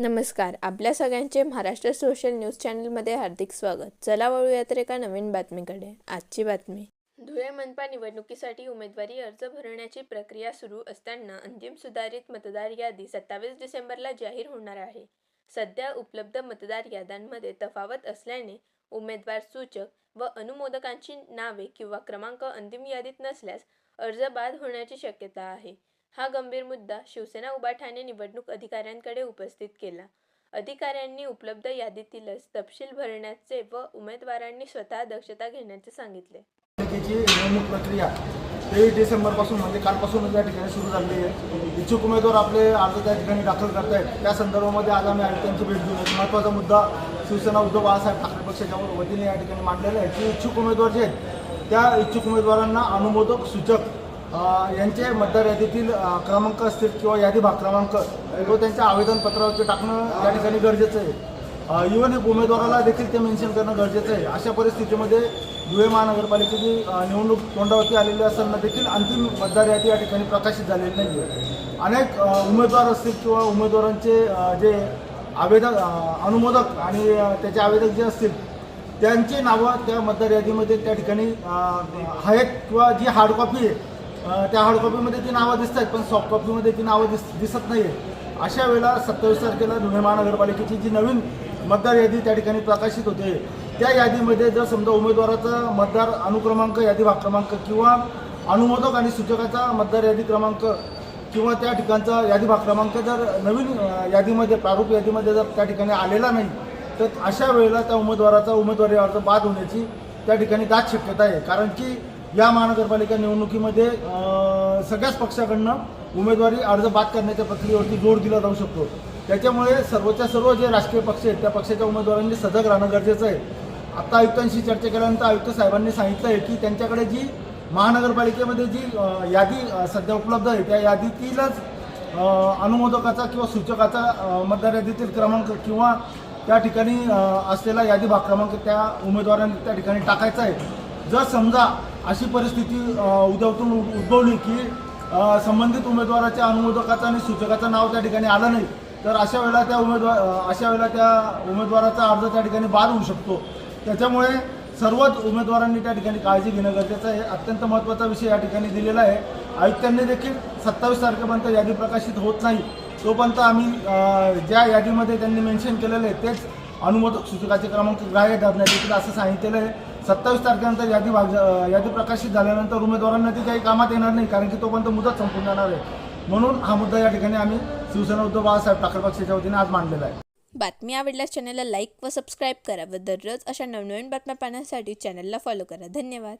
नमस्कार आपल्या सगळ्यांचे महाराष्ट्र सोशल न्यूज चॅनलमध्ये हार्दिक स्वागत. चला वळूयात एका नवीन बातमीकडे. आजची बातमी. धुळे मनपा निवडणुकीसाठी उमेदवारी अर्ज भरण्याची प्रक्रिया सुरू असताना अंतिम सुधारित मतदार यादी सत्तावीस डिसेंबरला जाहीर होणार आहे. सध्या उपलब्ध मतदार याद्यांमध्ये तफावत असल्याने उमेदवार सूचक व अनुमोदकांची नावे किंवा क्रमांक अंतिम यादीत नसल्यास अर्ज बाद होण्याची शक्यता आहे. हा गंभीर मुद्दा शिवसेना उबाठाने निवडणूक अधिकाऱ्यांकडे उपस्थित केला. अधिकाऱ्यांनी उपलब्ध यादीतीलच तपशील भरण्याचे व उमेदवारांनी स्वतः दक्षता घेण्याचे सांगितले. निवडणूक प्रक्रिया तेवीस डिसेंबरपासून म्हणजे कालपासूनच या ठिकाणी सुरू झालेली आहे. इच्छुक उमेदवार आपले अर्ज त्या ठिकाणी दाखल करतायत. त्या संदर्भामध्ये आज आम्ही आयुक्तांची भेट घेऊन एक महत्त्वाचा मुद्दा शिवसेना उद्धव बाळासाहेब ठाकरे पक्षाच्या वतीने या ठिकाणी मांडलेला आहे. की इच्छुक उमेदवार जे आहेत त्या इच्छुक उमेदवारांना अनुमोदक सूचक यांचे मतदार यादीतील क्रमांक असतील किंवा यादी भाग क्रमांक तो त्यांच्या आवेदनपत्रावरती टाकणं या ठिकाणी गरजेचं आहे. इव्हन एक उमेदवाराला देखील ते मेन्शन करणं गरजेचं आहे. अशा परिस्थितीमध्ये धुळे महानगरपालिकेची निवडणूक तोंडावरती आलेली असताना देखील अंतिम मतदार यादी या ठिकाणी प्रकाशित झालेली नाही आहे अनेक उमेदवार असतील किंवा उमेदवारांचे जे आवेदक अनुमोदक आणि त्याचे आवेदक जे असतील त्यांची नावं त्या मतदार यादीमध्ये त्या ठिकाणी आहेत किंवा जी हार्ड कॉपी आहे त्या हार्ड कॉपीमध्ये ती नावं दिसत आहेत पण सॉफ्ट कॉपीमध्ये ती नावं दिस दिसत नाही आहे अशा वेळेला सत्तावीस तारखेला धुळे महानगरपालिकेची जी नवीन मतदार यादी त्या ठिकाणी प्रकाशित होते. त्या यादीमध्ये जर समजा उमेदवाराचा मतदार अनुक्रमांक यादी भाग क्रमांक किंवा अनुमोदक आणि सूचकाचा मतदार यादी क्रमांक किंवा त्या ठिकाणचा यादी भाग क्रमांक जर नवीन यादीमध्ये प्रारूप यादीमध्ये जर त्या ठिकाणी आलेला नाही तर अशा वेळेला त्या उमेदवाराचा उमेदवारी अर्ज बाद होण्याची त्या ठिकाणी दाट शक्यता आहे. कारण की या महानगरपालिका निवडणुकीमध्ये सगळ्याच पक्षाकडनं उमेदवारी अर्ज बाद करण्याच्या प्रक्रियेवरती जोर दिला जाऊ शकतो. त्याच्यामुळे सर्वच्या सर्व जे राजकीय पक्ष आहेत त्या पक्षाच्या उमेदवारांनी सजग राहणं गरजेचं आहे. आत्ता आयुक्तांशी चर्चा केल्यानंतर आयुक्त साहेबांनी सांगितलं आहे की त्यांच्याकडे जी महानगरपालिकेमध्ये जी यादी सध्या उपलब्ध आहे त्या यादीतीलच अनुमोदकाचा किंवा सूचकाचा मतदार यादीतील क्रमांक किंवा त्या ठिकाणी असलेला यादी भाग क्रमांक त्या उमेदवारांनी त्या ठिकाणी टाकायचा आहे. जर समजा अशी परिस्थिती अ, उद्भवली की संबंधित उमेदवाराच्या अनुमोदकाचं आणि सूचकाचं नाव त्या ठिकाणी आलं नाही. तर अशा वेळेला त्या उमेदवार अशा वेळेला त्या उमेदवाराचा अर्ज त्या ठिकाणी बाद होऊ शकतो. त्याच्यामुळे सर्वच उमेदवारांनी त्या ठिकाणी काळजी घेणं गरजेचं आहे. अत्यंत महत्त्वाचा विषय या ठिकाणी दिलेला आहे. आयुक्तांनी देखील सत्तावीस तारखेपर्यंत यादी प्रकाशित होत नाही. तोपर्यंत आम्ही ज्या यादीमध्ये त्यांनी मेन्शन केलेलं आहे तेच अनुमोदक सूचकाचे क्रमांक ग्राह्य धरण्यात येतील असं सांगितलेलं आहे. सत्तावीस तारखेनंतर यादी भाग यादी प्रकाशित झाल्यानंतर उमेदवारांना ती काही कामात येणार नाही कारण की तोपर्यंत मुदत संपून जाणार आहे. म्हणून हा मुद्दा या ठिकाणी आम्ही शिवसेना उद्धव बाळासाहेब ठाकरे पक्षाच्या वतीने आज मांडलेला आहे. बातमी आवडल्यास चॅनलला लाईक व सबस्क्राईब करा व दररोज अशा नवनवीन बातम्या पाहण्यासाठी चॅनलला फॉलो करा. धन्यवाद.